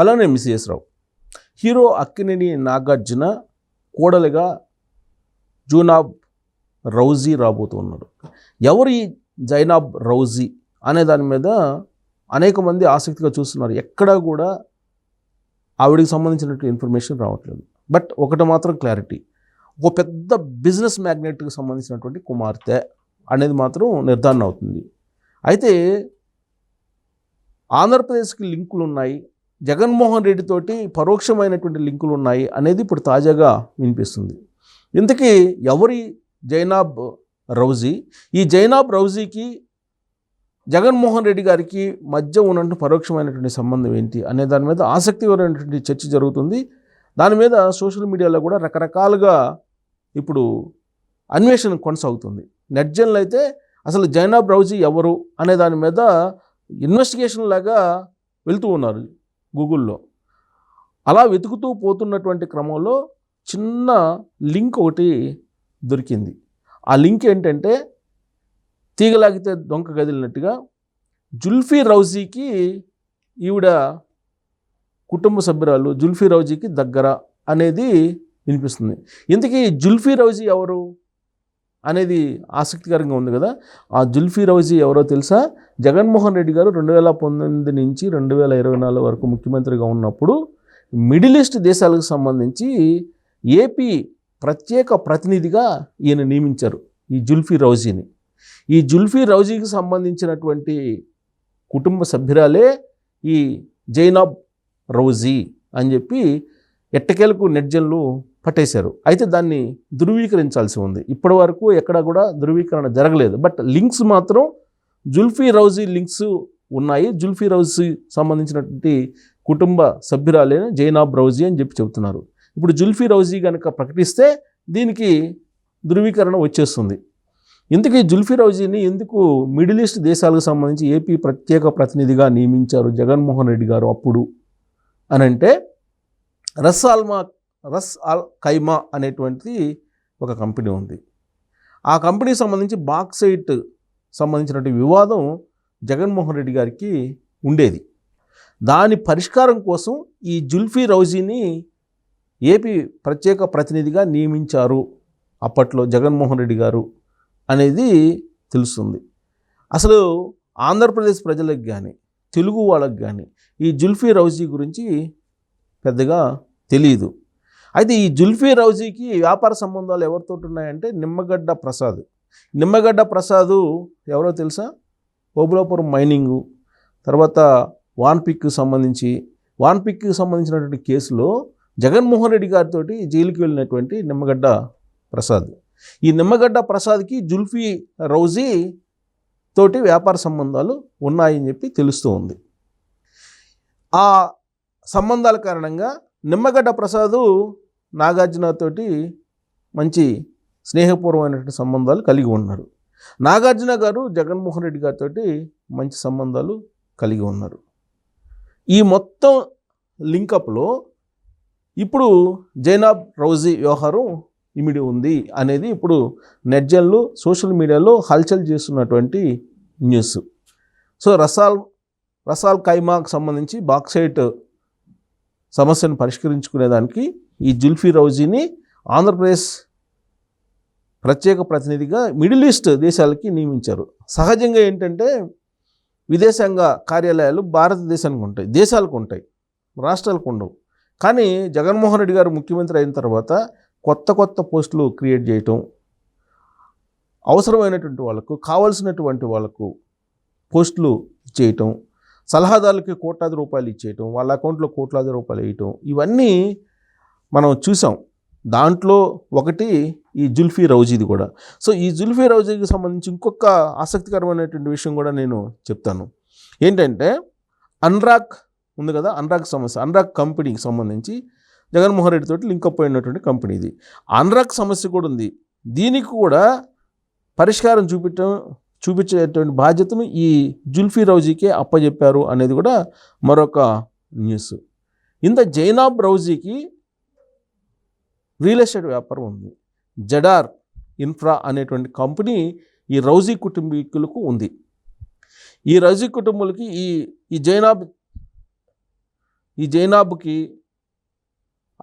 అలానే Mrs Rao hero Akkineni Nagarjuna కోడలిగా జూనాబ్ రౌజీ రాబోతున్నాడు ఎవరు ఈ జైనాబ్ రౌజీ అనే దాని మీద అనేక మంది ఆసక్తిగా చూస్తున్నారు. ఎక్కడా కూడా ఆవిడికి సంబంధించినట్టు ఇన్ఫర్మేషన్ రావట్లేదు. బట్ ఒకటి మాత్రం క్లారిటీ ఒక పెద్ద బిజినెస్ మ్యాగ్నెట్కి సంబంధించినటువంటి కుమార్తె అనేది మాత్రం నిర్ధారణ అవుతుంది. అయితే ఆంధ్రప్రదేశ్కి లింకులు ఉన్నాయి జగన్మోహన్ రెడ్డితోటి పరోక్షమైనటువంటి లింకులు ఉన్నాయి అనేది ఇప్పుడు తాజాగా వినిపిస్తుంది. ఇంతకీ ఎవరి జైనాబ్ రౌజీ? ఈ జైనాబ్ రౌజీకి జగన్మోహన్ రెడ్డి గారికి మధ్య ఉన్నటువంటి పరోక్షమైనటువంటి సంబంధం ఏంటి అనే దాని మీద ఆసక్తికరమైనటువంటి చర్చ జరుగుతుంది. దాని మీద సోషల్ మీడియాలో కూడా రకరకాలుగా ఇప్పుడు అన్వేషణ కొనసాగుతుంది. నెట్జన్లు అయితే అసలు జైనాబ్ రౌజీ ఎవరు అనే దాని మీద ఇన్వెస్టిగేషన్ లాగా వెళ్తూ ఉన్నారు. గూగుల్లో. అలా వెతుకుతూ పోతున్నటువంటి క్రమంలో చిన్న లింక్ ఒకటి దొరికింది. ఆ లింక్ ఏంటంటే తీగలాగితే దొంక కదిలినట్టుగా జుల్ఫీ రౌజీకి ఈవిడ కుటుంబ సభ్యురాలు జుల్ఫీ రౌజీకి దగ్గర అనేది వినిపిస్తుంది. ఇంతకీ జుల్ఫీ రౌజీ ఎవరు? అనేది ఆసక్తికరంగా ఉంది కదా. ఆ జుల్ఫీ రౌజీ ఎవరో తెలుసా? జగన్మోహన్ రెడ్డి గారు రెండు వేల పంతొమ్మిది నుంచి రెండు వేల ఇరవై నాలుగు వరకు ముఖ్యమంత్రిగా ఉన్నప్పుడు మిడిల్ ఈస్ట్ దేశాలకు సంబంధించి ఏపీ ప్రత్యేక ప్రతినిధిగా ఈయన నియమించారు ఈ జుల్ఫీ రౌజీని. ఈ జుల్ఫీ రౌజీకి సంబంధించినటువంటి కుటుంబ సభ్యురాలే ఈ జైనాబ్ రౌజీ అని చెప్పి ఎట్టకేలకు నెట్జన్లు పట్టేశారు. అయితే దాన్ని ధృవీకరించాల్సి ఉంది. ఇప్పటి వరకు ఎక్కడ కూడా ధృవీకరణ జరగలేదు. బట్ లింక్స్ మాత్రం జుల్ఫీ రౌజీ లింక్స్ ఉన్నాయి. జుల్ఫీ రౌజీ సంబంధించినటువంటి కుటుంబ సభ్యురాలైన జైనాబ్ రౌజీ అని చెప్పి చెబుతున్నారు. ఇప్పుడు జుల్ఫీ రౌజీ కనుక ప్రకటిస్తే దీనికి ధృవీకరణ వచ్చేస్తుంది. ఇందుకే జుల్ఫీ రౌజీని ఎందుకు మిడిల్ ఈస్ట్ దేశాలకు సంబంధించి ఏపీ ప్రత్యేక ప్రతినిధిగా నియమించారు జగన్మోహన్ రెడ్డి గారు అప్పుడు? అని అంటే రస్ అల్ ఆల్ ఖైమా అనేటువంటి ఒక కంపెనీ ఉంది. ఆ కంపెనీకి సంబంధించి బాక్సైట్ సంబంధించినటువంటి వివాదం జగన్మోహన్ రెడ్డి గారికి ఉండేది. దాని పరిష్కారం కోసం ఈ జుల్ఫీ రౌజీని ఏపీ ప్రత్యేక ప్రతినిధిగా నియమించారు అప్పట్లో జగన్మోహన్ రెడ్డి గారు అనేది తెలుస్తుంది. అసలు ఆంధ్రప్రదేశ్ ప్రజలకు కానీ తెలుగు వాళ్ళకి కానీ ఈ జుల్ఫీ రౌజీ గురించి పెద్దగా తెలియదు అయితే ఈ జుల్ఫీ రౌజీకి వ్యాపార సంబంధాలు ఎవరితో ఉన్నాయంటే నిమ్మగడ్డ ప్రసాద్. నిమ్మగడ్డ ప్రసాద్ ఎవరో తెలుసా? ఓబులాపురం మైనింగు. తర్వాత వాన్పిక్కి సంబంధించి వాన్పిక్కి సంబంధించినటువంటి కేసులో జగన్మోహన్ రెడ్డి గారితో జైలుకి వెళ్ళినటువంటి నిమ్మగడ్డ ప్రసాద్. ఈ నిమ్మగడ్డ ప్రసాద్కి జుల్ఫీ రౌజీ తోటి వ్యాపార సంబంధాలు ఉన్నాయని చెప్పి తెలుస్తూ ఉంది. ఆ సంబంధాల కారణంగా నిమ్మగడ్డ ప్రసాద్ నాగార్జునతోటి మంచి స్నేహపూర్వమైనటువంటి సంబంధాలు కలిగి ఉన్నారు. నాగార్జున గారు జగన్మోహన్ రెడ్డి గారితో మంచి సంబంధాలు కలిగి ఉన్నారు. ఈ మొత్తం లింకప్లో ఇప్పుడు జైనాబ్ రౌజీ వ్యవహారం ఇమిడి ఉంది అనేది ఇప్పుడు నెట్జన్లు సోషల్ మీడియాలో హల్చల్ చేస్తున్నటువంటి news. So Ras Al Ras Al ఖైమాకు సంబంధించి బాక్సైట్ సమస్యను పరిష్కరించుకునేదానికి ఈ జుల్ఫీ రౌజీని ఆంధ్రప్రదేశ్ ప్రత్యేక ప్రతినిధిగా మిడిల్ ఈస్ట్ దేశాలకి నియమించారు. సహజంగా ఏంటంటే విదేశాంగ కార్యాలయాలు భారతదేశానికి ఉంటాయి దేశాలకు ఉంటాయి రాష్ట్రాలకు ఉండవు. కానీ జగన్మోహన్ రెడ్డి గారు ముఖ్యమంత్రి అయిన తర్వాత కొత్త కొత్త పోస్టులు క్రియేట్ చేయటం అవసరమైనటువంటి వాళ్ళకు కావాల్సినటువంటి వాళ్ళకు పోస్టులు చేయటం సలహాదారులకి కోట్లాది రూపాయలు ఇచ్చేయటం వాళ్ళ అకౌంట్లో కోట్లాది రూపాయలు వేయటం ఇవన్నీ మనం చూసాం. దాంట్లో ఒకటి ఈ జుల్ఫీ రౌజీది కూడా. సో ఈ జుల్ఫీ రౌజీకి సంబంధించి ఇంకొక ఆసక్తికరమైనటువంటి విషయం కూడా నేను చెప్తాను. ఏంటంటే అన్రాక్ ఉంది కదా అన్రాక్ సమస్య అన్రాక్ కంపెనీకి సంబంధించి జగన్మోహన్ రెడ్డి తోటి లింకప్ అయినటువంటి కంపెనీ ఇది అన్రాక్ సమస్య కూడా ఉంది. దీనికి కూడా పరిష్కారం చూపించడం చూపించేటువంటి బాధ్యతను ఈ జుల్ఫీ రౌజీకే అప్పచెప్పారు అనేది కూడా మరొక న్యూస్. ఇంత జైనాబ్ రౌజీకి రియల్ ఎస్టేట్ వ్యాపారం ఉంది. జడార్ ఇన్ఫ్రా అనేటువంటి కంపెనీ ఈ రౌజీ కుటుంబీకులకు ఉంది. ఈ రౌజీ కుటుంబాలకి ఈ ఈ జైనాబ్ ఈ జైనాబ్కి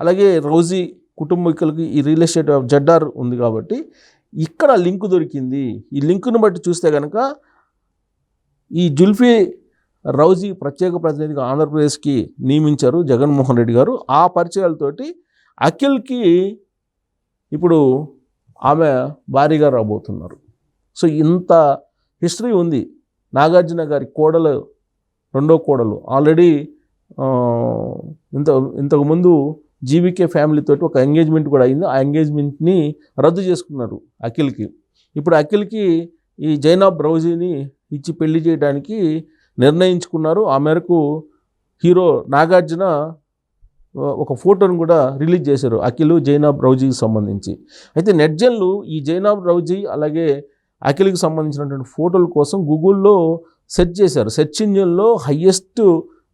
అలాగే రౌజీ కుటుంబీకులకి ఈ రియల్ ఎస్టేట్ జడ్డార్ ఉంది కాబట్టి ఇక్కడ లింక్ దొరికింది. ఈ లింకును బట్టి చూస్తే కనుక ఈ జుల్ఫీ రౌజీ ప్రత్యేక ప్రతినిధిగా ఆంధ్రప్రదేశ్కి నియమించారు జగన్మోహన్ రెడ్డి గారు. ఆ పరిచయాలతోటి అఖిల్కి ఇప్పుడు ఆమె భారీగా రాబోతున్నారు. సో ఇంత హిస్టరీ ఉంది. నాగార్జున గారి కోడలు రెండో కోడలు. ఆల్రెడీ ఇంత ఇంతకుముందు జీవికే ఫ్యామిలీ తోటి ఒక ఎంగేజ్మెంట్ కూడా అయింది. ఆ ఎంగేజ్మెంట్ని రద్దు చేసుకున్నారు అఖిల్కి. ఇప్పుడు అఖిల్కి ఈ జైనాబ్ బ్రౌజీని ఇచ్చి పెళ్ళి చేయడానికి నిర్ణయించుకున్నారు. ఆ మేరకు హీరో నాగార్జున ఒక ఫోటోను కూడా రిలీజ్ చేశారు అఖిల్ జైనాబ్ రౌజీకి సంబంధించి. అయితే నెట్జన్లు ఈ జైనాబ్ రౌజీ అలాగే అఖిల్కి సంబంధించినటువంటి ఫోటోల కోసం గూగుల్లో సెర్చ్ చేశారు. సెర్చ్ ఇంజిన్లో హయ్యెస్ట్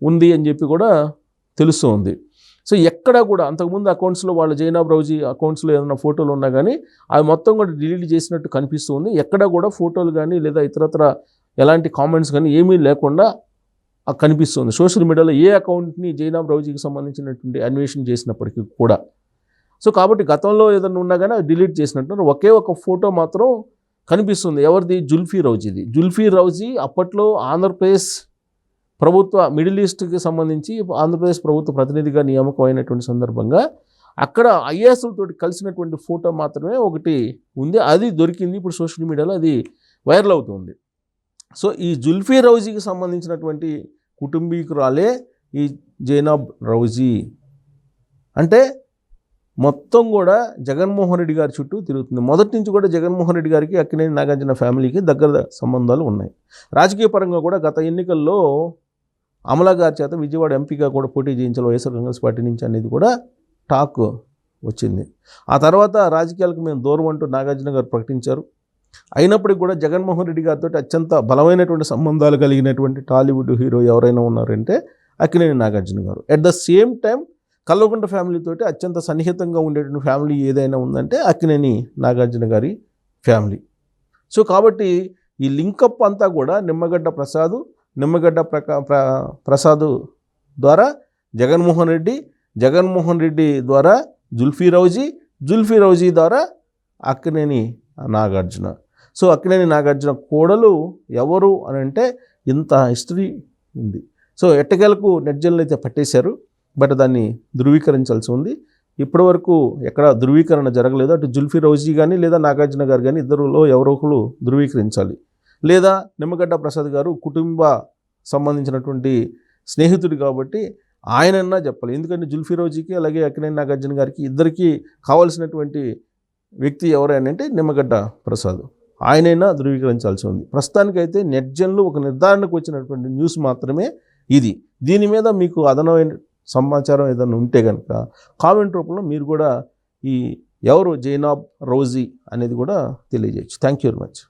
ఉంది అని చెప్పి కూడా తెలుస్తూ ఉంది సో ఎక్కడ కూడా అంతకుముందు అకౌంట్స్లో వాళ్ళ జైనా బ్రౌజీ అకౌంట్స్లో ఏదైనా ఫోటోలు ఉన్నా కానీ అవి మొత్తం కూడా డిలీట్ చేసినట్టు కనిపిస్తుంది ఎక్కడ కూడా ఫోటోలు కానీ లేదా ఇతరత్ర ఎలాంటి కామెంట్స్ కానీ ఏమీ లేకుండా కనిపిస్తుంది సోషల్ మీడియాలో ఏ అకౌంట్ని జైనా బ్రౌజీకి సంబంధించినటువంటి అన్వేషణ చేసినప్పటికీ కూడా. సో కాబట్టి గతంలో ఏదైనా ఉన్నా కానీ అది డిలీట్ చేసినట్టు ఒకే ఒక ఫోటో మాత్రం కనిపిస్తుంది. ఎవరిది? జుల్ఫీ రౌజీది. జుల్ఫీ రౌజీ అప్పట్లో ఆంధ్రప్రదేశ్ ప్రభుత్వ మిడిల్ ఈస్ట్కి సంబంధించి ఆంధ్రప్రదేశ్ ప్రభుత్వ ప్రతినిధిగా నియామకమైనటువంటి సందర్భంగా అక్కడ ఐఏఎస్లతోటి కలిసినటువంటి ఫోటో మాత్రమే ఒకటి ఉంది. అది దొరికింది. ఇప్పుడు సోషల్ మీడియాలో అది వైరల్ అవుతుంది. సో ఈ జుల్ఫీ రౌజీకి సంబంధించినటువంటి కుటుంబీకురాలే ఈ జైనాబ్ రౌజీ. అంటే మొత్తం కూడా జగన్మోహన్ రెడ్డి గారి చుట్టూ తిరుగుతుంది. మొదటి నుంచి కూడా జగన్మోహన్ రెడ్డి గారికి అక్కినేని నాగార్జున ఫ్యామిలీకి దగ్గర సంబంధాలు ఉన్నాయి. రాజకీయ పరంగా కూడా గత ఎన్నికల్లో అమల గారి చేత విజయవాడ ఎంపీగా కూడా పోటీ చేయించాలి వైఎస్ఆర్ కాంగ్రెస్ పార్టీ నుంచి అనేది కూడా టాక్ వచ్చింది. ఆ తర్వాత రాజకీయాలకు మేము దూరం అంటూ నాగార్జున గారు ప్రకటించారు. అయినప్పటికీ కూడా జగన్మోహన్ రెడ్డి గారితో అత్యంత బలమైనటువంటి సంబంధాలు కలిగినటువంటి టాలీవుడ్ హీరో ఎవరైనా ఉన్నారంటే అక్కినేని నాగార్జున గారు. At the same time Kalvakunta ఫ్యామిలీతోటి అత్యంత సన్నిహితంగా ఉండేటువంటి ఫ్యామిలీ ఏదైనా ఉందంటే అక్కినేని నాగార్జున గారి ఫ్యామిలీ సో కాబట్టి ఈ లింకప్ అంతా కూడా నిమ్మగడ్డ ప్రసాద్ నిమ్మగడ్డ ప్రకా ప్ర ప్రసాద్ ద్వారా జగన్మోహన్ రెడ్డి జగన్మోహన్ రెడ్డి ద్వారా జుల్ఫీ రౌజీ జుల్ఫీ రౌజీ ద్వారా అక్కినేని నాగార్జున. సో అక్కినేని నాగార్జున కోడలు ఎవరు అని అంటే ఇంత హిస్టరీ ఉంది. సో ఎట్టకేలకు నెట్జన్లు అయితే పట్టేశారు బట్ దాన్ని ధృవీకరించాల్సి ఉంది. ఇప్పటివరకు ఎక్కడ ధృవీకరణ జరగలేదు. అటు జుల్ఫీ రౌజీ కానీ లేదా నాగార్జున గారు కానీ ఇద్దరులో ఎవరో ఒకరు ధృవీకరించాలి. లేదా నిమ్మగడ్డ ప్రసాద్ గారు కుటుంబ సంబంధించినటువంటి స్నేహితుడు కాబట్టి ఆయనన్నా చెప్పాలి. ఎందుకంటే జుల్ఫీ రోజీకి అలాగే అక్కినేని నాగార్జున గారికి ఇద్దరికి కావాల్సినటువంటి వ్యక్తి ఎవరైనా అంటే నిమ్మగడ్డ ప్రసాద్. ఆయనైనా ధృవీకరించాల్సి ఉంది. ప్రస్తుతానికైతే నెట్జన్లు ఒక నిర్ధారణకు వచ్చినటువంటి న్యూస్ మాత్రమే ఇది. దీని మీద మీకు అదనమైన సమాచారం ఏదైనా ఉంటే కనుక కామెంట్ రూపంలో మీరు కూడా ఈ ఎవరు జైనాబ్ రోజీ అనేది కూడా తెలియజేయచ్చు. Thank you very much.